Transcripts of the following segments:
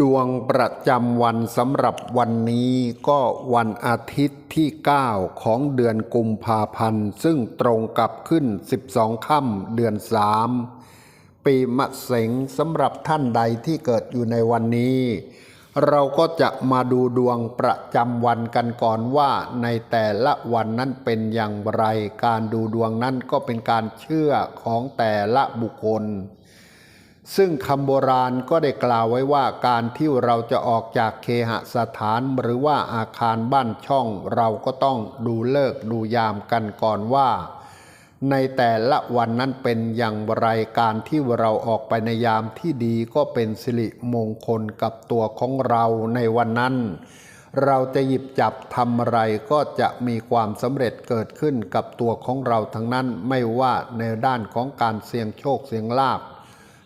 ดวงประจำวันสำหรับวันนี้ก็วันอาทิตย์ที่ 9 ของเดือนกุมภาพันธ์ ซึ่งตรงกับขึ้น 12 ค่ำเดือน 3 ปีมะเสงสำหรับท่านใดที่เกิดอยู่ในวันนี้ เราก็จะมาดูดวงประจำวันกันก่อนว่าในแต่ละวันนั้นเป็นอย่างไร การดูดวงนั้นก็เป็นการเชื่อของแต่ละบุคคล ซึ่งคำโบราณก็ได้กล่าวไว้ว่าการที่เราจะออกจากเคหสถานหรือว่าอาคารบ้านช่อง เราก็ต้องดูเลิกดูยามกันก่อนว่า ในแต่ละวันนั้นเป็นอย่างไรการที่เราออกไปในยามที่ดีก็เป็นสิริมงคลกับตัวของเราในวันนั้น เราจะหยิบจับทำอะไรก็จะมีความสำเร็จเกิดขึ้นกับตัวของเราทั้งนั้นไม่ว่าในด้านของการเสี่ยงโชคเสี่ยงลาภ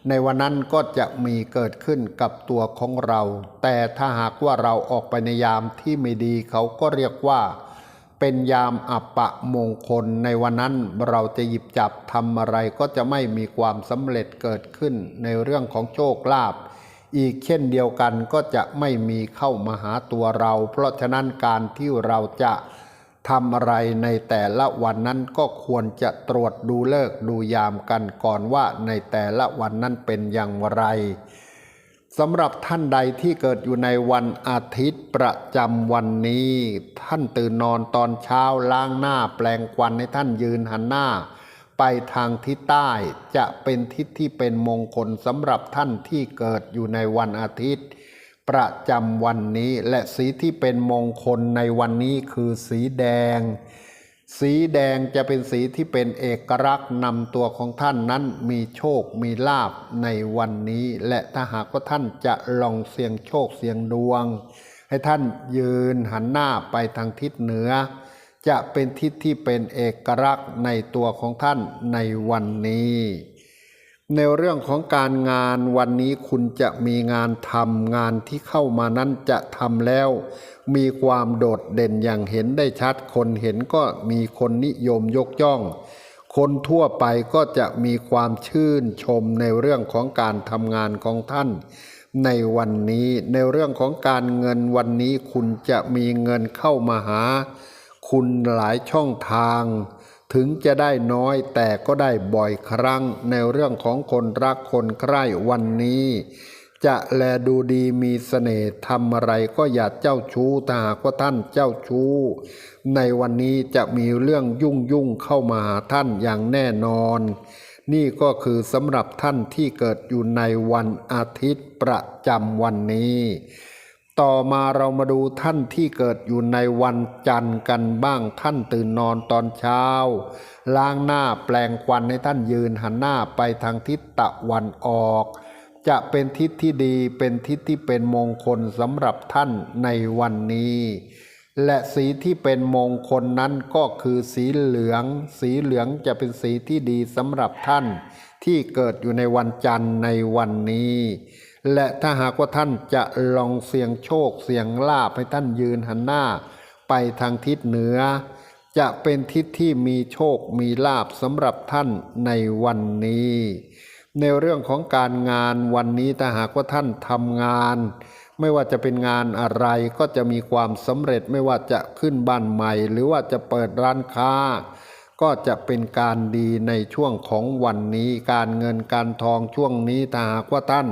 ในวันนั้นก็จะมีเกิดขึ้นกับตัวของเรา แต่ถ้าหากว่าเราออกไปในยามที่ไม่ดีเขาก็เรียกว่า เป็นยามอัปปะมงคล ในวันนั้นเราจะหยิบจับทำอะไรก็จะไม่มีความสำเร็จเกิดขึ้นในเรื่องของโชคลาภอีกเช่นเดียวกันก็จะไม่มีเข้ามาหาตัวเรา เพราะฉะนั้นการที่เราจะ ทำอะไรในแต่ละวันนั้นก็ควรจะตรวจดูเลิกดูยามกันก่อนว่าในแต่ละวันนั้นเป็นอย่างไรสำหรับท่านใดที่เกิดอยู่ในวันอาทิตย์ประจำวันนี้ ท่านตื่นนอนตอนเช้าล้างหน้าแปลงควันให้ท่านยืนหันหน้า ไปทางทิศใต้จะเป็นทิศที่เป็นมงคลสำหรับท่านที่เกิดอยู่ในวันอาทิตย์ ประจำวันนี้ และสีที่เป็นมงคลในวันนี้คือสีแดง สีแดงจะเป็นสีที่เป็นเอกลักษณ์นำตัวของท่านนั้นมีโชคมีลาบในวันนี้ และถ้าหากว่าท่านจะลองเสี่ยงโชคเสี่ยงดวง ให้ท่านยืนหันหน้าไปทางทิศเหนือ จะเป็นทิศที่เป็นเอกลักษณ์ในตัวของท่านในวันนี้ ในเรื่องของการงานวันนี้คุณจะมีงานทำงานที่เข้ามานั้นจะทำแล้ว มีความโดดเด่นอย่างเห็นได้ชัด คนเห็นก็มีคนนิยมยกย่อง คนทั่วไปก็จะมีความชื่นชมในเรื่องของการทำงานของท่าน ในวันนี้ในเรื่องของการเงินวันนี้คุณจะมีเงินเข้ามาหา คุณหลายช่องทาง ถึงจะได้น้อยแต่ก็ได้บ่อยครั้งในเรื่องของคนรักคนใคร่วันนี้ จะแลดูดีมีเสน่ห์ทำอะไรก็อย่าเจ้าชู้ถ้าหากว่าท่านเจ้าชู้ ในวันนี้จะมีเรื่องยุ่งยุ่งเข้ามาท่านอย่างแน่นอน นี่ก็คือสำหรับท่านที่เกิดอยู่ในวันอาทิตย์ประจำวันนี้ ต่อมาเรามาดูท่านที่เกิดอยู่ในวันจันทร์กันบ้างท่านตื่นนอนตอนเช้า ล้างหน้าแปลงควันให้ท่านยืนหันหน้าไปทางทิศตะวันออก จะเป็นทิศที่ดีเป็นทิศที่เป็นมงคลสำหรับท่านในวันนี้ และสีที่เป็นมงคลนั้นก็คือสีเหลือง สีเหลืองจะเป็นสีที่ดีสำหรับท่าน ที่เกิดอยู่ในวันจันทร์ในวันนี้ และถ้าหากว่าท่านจะลองเสี่ยงโชคเสี่ยงลาภให้ท่านยืนหันหน้า ไปทางทิศเหนือ จะเป็นทิศที่มีโชคมีลาภสำหรับท่านในวันนี้ ในเรื่องของการงานวันนี้ถ้าหากว่าท่านทำงาน ไม่ว่าจะเป็นงานอะไรก็จะมีความสำเร็จไม่ว่าจะขึ้นบ้านใหม่ หรือว่าจะเปิดร้านค้า ก็จะเป็นการดีในช่วงของวันนี้ การเงินการทองช่วงนี้ถ้าหากว่าท่าน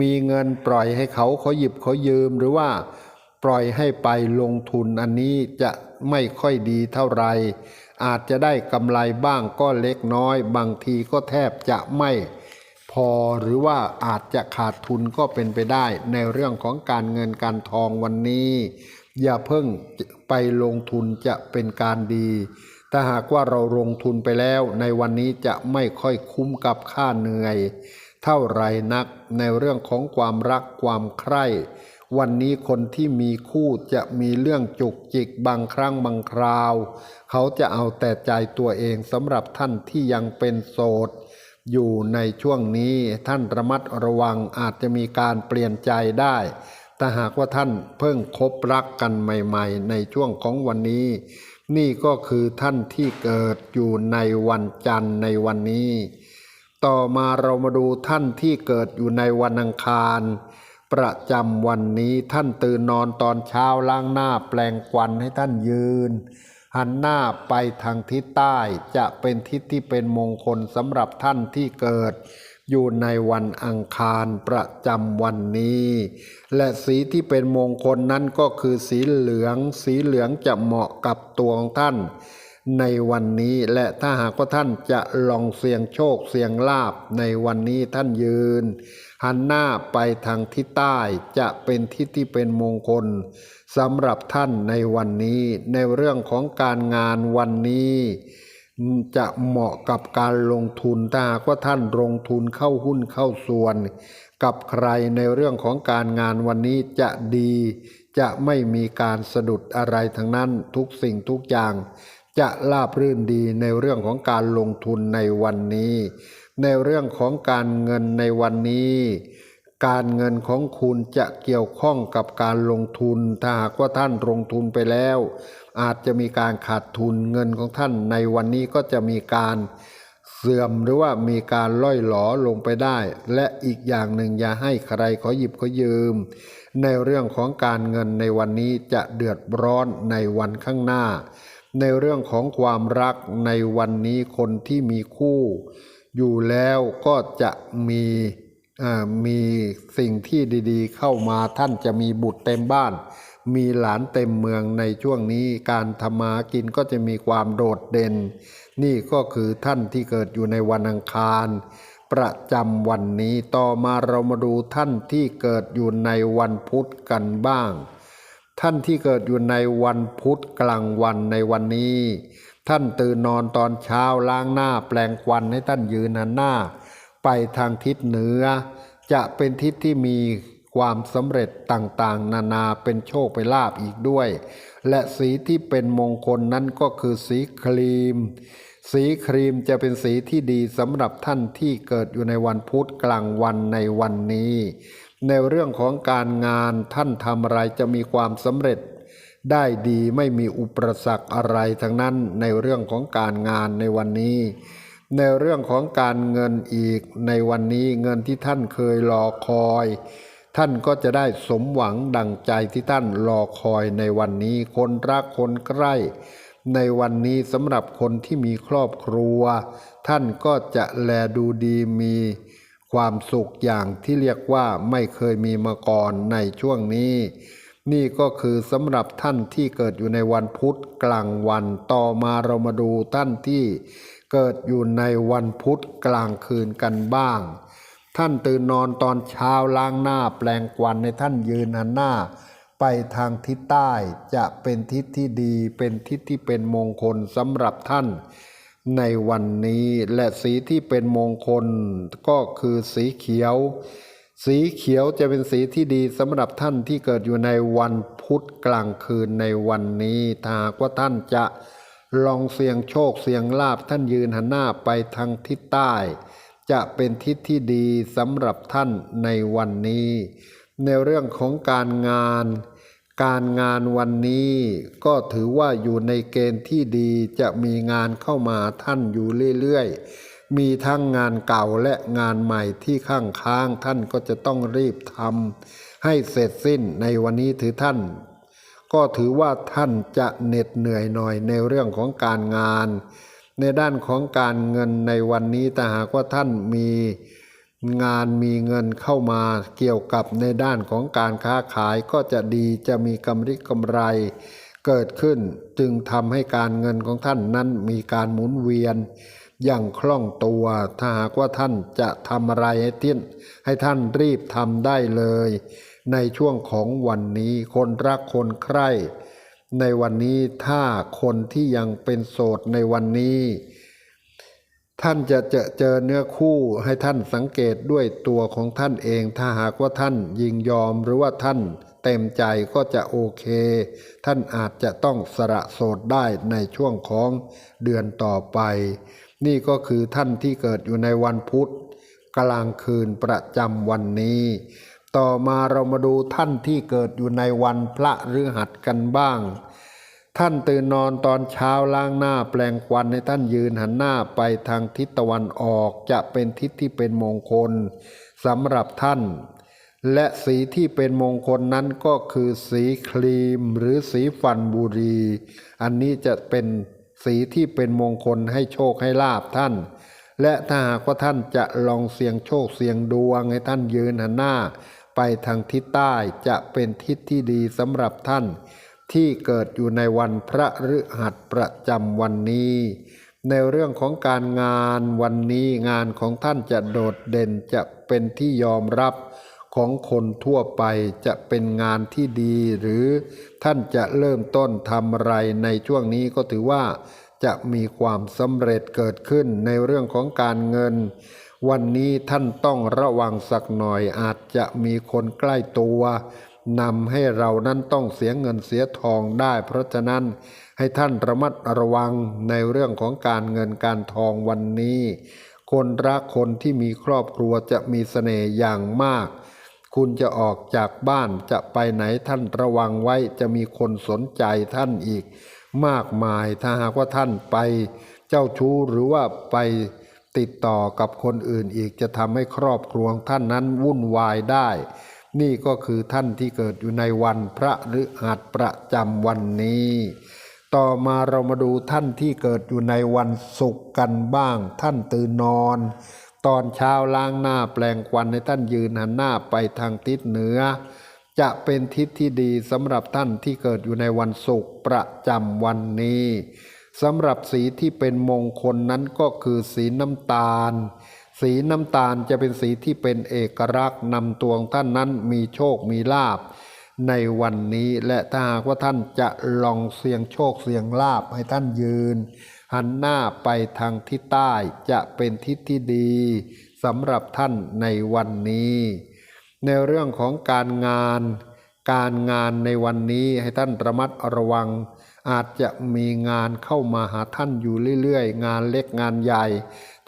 มีเงินปล่อยให้เขาเขาหยิบเขายืมหรือว่าปล่อยให้ไปลงทุนอันนี้จะไม่ค่อยดีเท่าไหรอาจจะได้กำไรบ้างก็เล็กน้อย บางทีก็แทบจะไม่พอหรือว่าอาจจะขาดทุนก็เป็นไปได้ในเรื่องของการเงินการทองวันนี้ อย่าเพิ่งไปลงทุนจะเป็นการดี ถ้าหากว่าเราลงทุนไปแล้ว ในวันนี้จะไม่ค่อยคุ้มกับค่าเหนื่อย เท่าไรนักในเรื่องของความรักความใคร่ วันนี้คนที่มีคู่จะมีเรื่องจุกจิกบางครั้งบางคราว เขาจะเอาแต่ใจตัวเองสำหรับท่านที่ยังเป็นโสด อยู่ในช่วงนี้ท่านระมัดระวังอาจจะมีการเปลี่ยนใจได้แต่หากว่าท่านเพิ่งคบรักกันใหม่ๆ ในช่วงของวันนี้ นี่ก็คือท่านที่เกิดอยู่ในวันจันทร์ในวันนี้ ต่อมาเรามาดูท่านที่เกิดอยู่ในวันอังคาร ประจำวันนี้ท่านตื่นนอนตอนเช้าล้างหน้าแปลงควันให้ท่านยืน หันหน้าไปทางทิศใต้จะเป็นทิศที่เป็นมงคลสำหรับท่านที่เกิด อยู่ในวันอังคารประจำวันนี้ และสีที่เป็นมงคลนั้นก็คือสีเหลือง สีเหลืองจะเหมาะกับตัวของท่าน ในวันนี้และถ้าหากว่าท่านจะลองเสี่ยงโชคเสี่ยงลาบในวันนี้ท่านยืน หันหน้าไปทางทิศใต้จะเป็นทิศที่เป็นมงคลสำหรับท่านในวันนี้ ในเรื่องของการงานวันนี้ จะเหมาะกับการลงทุนถ้าหากว่าท่านลงทุนเข้าหุ้นเข้าส่วน กับใครในเรื่องของการงานวันนี้จะดี จะไม่มีการสะดุดอะไรทั้งนั้นทุกสิ่งทุกอย่าง จะราบรื่นดีในเรื่องของการลงทุนในวันนี้ ในเรื่องของการเงินในวันนี้ การเงินของคุณจะเกี่ยวข้องกับการลงทุน ถ้าหากว่าท่านลงทุนไปแล้ว อาจจะมีการขาดทุนเงินของท่านในวันนี้ก็จะมีการเสื่อมหรือว่ามีการล่อยหลอลงไปได้ และอีกอย่างหนึ่งอย่าให้ใครขอหยิบขอยืม ในเรื่องของการเงินในวันนี้จะเดือดร้อนในวันข้างหน้า ในเรื่องของความรักในวันนี้คนที่มีคู่อยู่แล้วก็จะมีมีสิ่งที่ดีๆ เข้ามาท่านจะมีบุตรเต็มบ้าน มีหลานเต็มเมืองในช่วงนี้การทำมากินก็จะมีความโดดเด่น นี่ก็คือท่านที่เกิดอยู่ในวันอังคาร ประจำวันนี้ต่อมาเรามาดูท่านที่เกิดอยู่ในวันพุธกันบ้าง ท่านที่เกิดอยู่ในวันพุธกลางวันในวันนี้ ท่านตื่นนอนตอนเช้าล้างหน้าแปลงควันให้ท่านยืนหันหน้า ไปทางทิศเหนือ จะเป็นทิศที่มีความสำเร็จต่างๆ นานาเป็นโชคไปลาบอีกด้วย และสีที่เป็นมงคลนั้นก็คือสีครีม สีครีมจะเป็นสีที่ดีสำหรับท่านที่เกิดอยู่ในวันพุธกลางวันในวันนี้ ในเรื่องของการงานท่านทำอะไรจะมีความสำเร็จ ได้ดีไม่มีอุปสรรคอะไรทั้งนั้นในเรื่องของการงานในวันนี้ ในเรื่องของการเงินอีกในวันนี้เงินที่ท่านเคยรอคอย ท่านก็จะได้สมหวังดังใจที่ท่านรอคอยในวันนี้คนรักคนใกล้ ในวันนี้สำหรับคนที่มีครอบครัว ท่านก็จะแลดูดีมี ความสุขอย่างที่เรียกว่าไม่เคยมีมาก่อนในช่วงนี้ นี่ก็คือสำหรับท่านที่เกิดอยู่ในวันพุธกลางวันต่อมาเรามาดูท่านที่เกิดอยู่ในวันพุธกลางคืนกันบ้าง ท่านตื่นนอนตอนเช้าล้างหน้าแปลงควันในท่านยืนหันหน้า ไปทางทิศใต้จะเป็นทิศที่ดีเป็นทิศที่เป็นมงคลสำหรับท่าน ในวันนี้และสีที่เป็นมงคลก็คือสีเขียว สีเขียวจะเป็นสีที่ดีสำหรับท่านที่เกิดอยู่ในวันพุธกลางคืนในวันนี้ถ้ากว่าท่านจะลองเสี่ยงโชคเสี่ยงลาบท่านยืนหันหน้าไปทางทิศใต้ จะเป็นทิศที่ดีสำหรับท่านในวันนี้ ในเรื่องของการงาน การงานวันนี้ก็ถือว่าอยู่ในเกณฑ์ที่ดีจะมีงานเข้ามาท่านอยู่เรื่อยๆ มีทั้งงานเก่าและงานใหม่ที่ข้างค้างท่านก็จะต้องรีบทำให้เสร็จสิ้นในวันนี้ถือท่าน ก็ถือว่าท่านจะเหน็ดเหนื่อยหน่อยในเรื่องของการงาน ในด้านของการเงินในวันนี้แต่หากว่าท่านมี งานมีเงินเข้ามาเกี่ยวกับในด้านของการค้าขายก็จะดีจะมีกำไรกำไร เกิดขึ้นจึงทำให้การเงินของท่านนั้นมีการหมุนเวียน อย่างคล่องตัว ถ้าหากว่าท่านจะทำอะไรให้ท่านให้ท่านรีบทำได้เลย ในช่วงของวันนี้คนรักคนใคร่ในวันนี้ถ้าคนที่ยังเป็นโสดในวันนี้ ท่านจะเจอเจอเนื้อคู่ให้ท่านสังเกตด้วยตัวของท่านเอง ถ้าหากว่าท่านยิงยอมหรือว่าท่านเต็มใจก็จะโอเค ท่านอาจจะต้องสละโสดได้ในช่วงของเดือนต่อไป นี่ก็คือท่านที่เกิดอยู่ในวันพุธกลางคืนประจำวันนี้ ต่อมาเรามาดูท่านที่เกิดอยู่ในวันพระฤหัสกันบ้าง ท่านตื่นนอนตอนเช้าล้างหน้าแปลงควันให้ท่านยืนหันหน้าไปทางทิศตะวันออกจะเป็นทิศที่เป็นมงคลสำหรับท่าน และสีที่เป็นมงคลนั้นก็คือสีครีมหรือสีฟันบุรี อันนี้จะเป็นสีที่เป็นมงคลให้โชคให้ลาบท่าน และถ้าหากว่าท่านจะลองเสี่ยงโชคเสี่ยงดวงให้ท่านยืนหันหน้า ไปทางทิศใต้จะเป็นทิศที่ดีสำหรับท่าน ที่เกิดอยู่ในวันพระฤหัสประจำวันนี้ ในเรื่องของการงานวันนี้งานของท่านจะโดดเด่นจะเป็นที่ยอมรับของคนทั่วไปจะเป็นงานที่ดี หรือท่านจะเริ่มต้นทำอะไรในช่วงนี้ก็ถือว่าจะมีความสำเร็จเกิดขึ้นในเรื่องของการเงิน วันนี้ท่านต้องระวังสักหน่อยอาจจะมีคนใกล้ตัว นำให้เรานั้นต้องเสียเงินเสียทองได้ เพราะฉะนั้นให้ท่านระมัดระวังในเรื่องของการเงินการทองวันนี้ คนรักคนที่มีครอบครัวจะมีเสน่ห์อย่างมาก คุณจะออกจากบ้านจะไปไหนท่านระวังไว้จะมีคนสนใจท่านอีก มากมายถ้าหากว่าท่านไป เจ้าชู้หรือว่าไปติดต่อกับคนอื่นอีกจะทำให้ครอบครัวของท่านนั้นวุ่นวายได้ นี่ก็คือท่านที่เกิดอยู่ในวันพระฤหัสประจำวันนี้ ต่อมาเรามาดูท่านที่เกิดอยู่ในวันศุกร์กันบ้าง ท่านตื่นนอน ตอนเช้าล้างหน้าแปลงควันให้ท่านยืนหันหน้าไปทางทิศเหนือ จะเป็นทิศที่ดีสำหรับท่านที่เกิดอยู่ในวันศุกร์ประจำวันนี้สำหรับสีที่เป็นมงคลนั้นก็คือสีน้ำตาล สีน้ำตาลจะเป็นสีที่เป็นเอกลักษณ์นำตัวงท่านนั้นมีโชคมีลาบในวันนี้และถ้าหากว่าท่านจะลองเสี่ยงโชคเสี่ยงลาบให้ท่านยืน หันหน้าไปทางทิศใต้จะเป็นทิศที่ดีสำหรับท่านในวันนี้ ในเรื่องของการงาน การงานในวันนี้ให้ท่านระมัดระวัง อาจจะมีงานเข้ามาหาท่านอยู่เรื่อยๆ งานเล็กงานใหญ่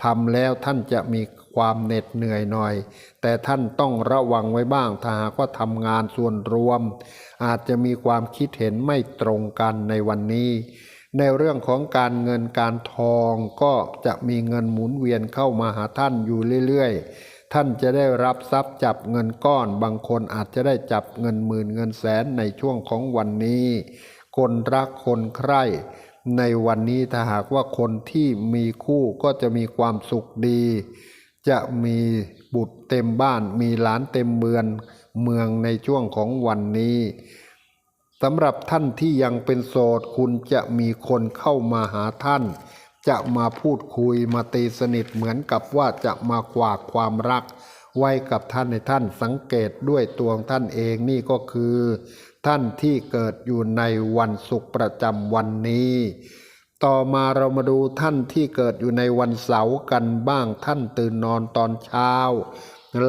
ทำแล้วท่านจะมีความเหน็ดเหนื่อยหน่อย แต่ท่านต้องระวังไว้บ้างถ้าหากว่าทำงานส่วนรวม อาจจะมีความคิดเห็นไม่ตรงกันในวันนี้ ในเรื่องของการเงินการทองก็จะมีเงินหมุนเวียนเข้ามาหาท่านอยู่เรื่อยๆ ท่านจะได้รับทรัพย์จับเงินก้อน บางคนอาจจะได้จับเงินหมื่นเงินแสนในช่วงของวันนี้ คนรักคนใคร่ในวันนี้ถ้าหากว่าคนที่มีคู่ก็จะมีความสุขดี จะมีบุตรเต็มบ้าน มีหลานเต็มเมืองเมืองในช่วงของวันนี้สำหรับท่านที่ยังเป็นโสดคุณจะมีคนเข้ามาหาท่าน จะมาพูดคุยมาตีสนิทเหมือนกับว่าจะมาฝากความรัก ไว้กับท่านในท่านสังเกตด้วยตัวของท่านเองนี่ก็คือ ท่านที่เกิดอยู่ในวันศุกร์ประจำวันนี้ ต่อมาเรามาดูท่านที่เกิดอยู่ในวันเสาร์กันบ้างท่านตื่นนอนตอนเช้า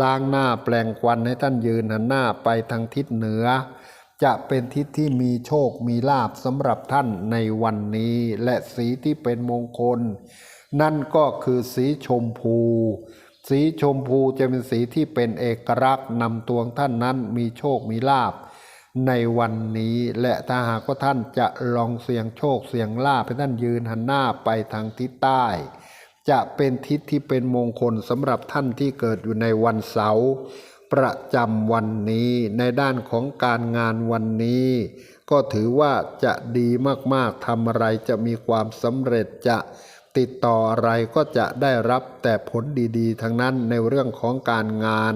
ล้างหน้าแปลงควันให้ท่านยืนหันหน้าไปทางทิศเหนือ จะเป็นทิศที่มีโชคมีลาบสำหรับท่านในวันนี้ และสีที่เป็นมงคล นั่นก็คือสีชมพู สีชมพูจะเป็นสีที่เป็นเอกลักษณ์นำตัวงท่านนั้นมีโชคมีลาบในวันนี้และถ้าหากว่าท่านจะลองเสี่ยงโชคเสี่ยงลาภให้ท่านยืนหันหน้าไปทางทิศใต้ จะเป็นทิศที่เป็นมงคลสำหรับท่านที่เกิดอยู่ในวันเสาร์ประจำวันนี้ในด้านของการงานวันนี้ ก็ถือว่าจะดีมากๆทำอะไรจะมีความสำเร็จจะ ติดต่ออะไรก็จะได้รับแต่ผลดีๆ ทั้งนั้นในเรื่องของการงาน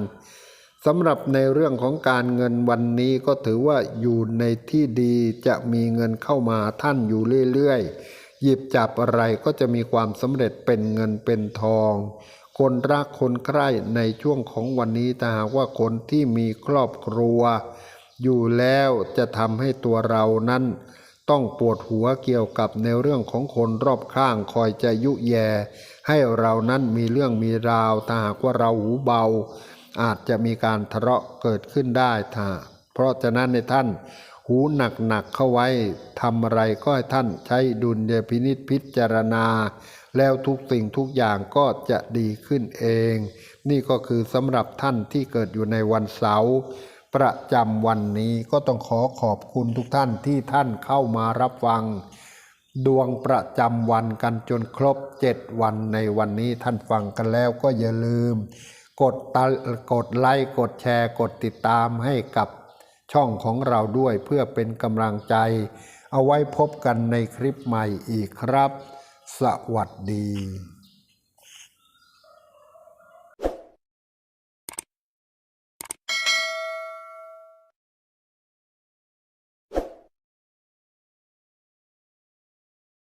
สำหรับในเรื่องของการเงินวันนี้ก็ถือว่าอยู่ในที่ดีจะมีเงินเข้ามาท่านอยู่เรื่อยๆ หยิบจับอะไรก็จะมีความสำเร็จเป็นเงินเป็นทอง คนรักคนใคร่ในช่วงของวันนี้ถ้าหากว่าคนที่มีครอบครัว อยู่แล้วจะทำให้ตัวเรานั้น ต้องปวดหัวเกี่ยวกับในเรื่องของคนรอบข้างคอยจะยุแย ให้เรานั้นมีเรื่องมีราวถ้าหากว่าเราหูเบา อาจจะมีการทะเลาะเกิดขึ้นได้ถ้าเพราะฉะนั้นในท่านหูหนักๆเข้าไว้ทำอะไรก็ให้ท่านใช้ดุลยพินิษพิจารณา แล้วทุกสิ่งทุกอย่างก็จะดีขึ้นเอง นี่ก็คือสำหรับท่านที่เกิดอยู่ในวันเสาร์ ประจำวันนี้ก็ต้องขอขอบคุณทุกท่านที่ท่านเข้ามารับฟัง ดวงประจำวันกันจนครบเจ็ดวันในวันนี้ท่านฟังกันแล้วก็อย่าลืม กดตกดไลค์กดแชร์ กดติดตามให้กับช่องของเราด้วยเพื่อเป็นกำลังใจ เอาไว้พบกันในคลิปใหม่อีกครับ สวัสดี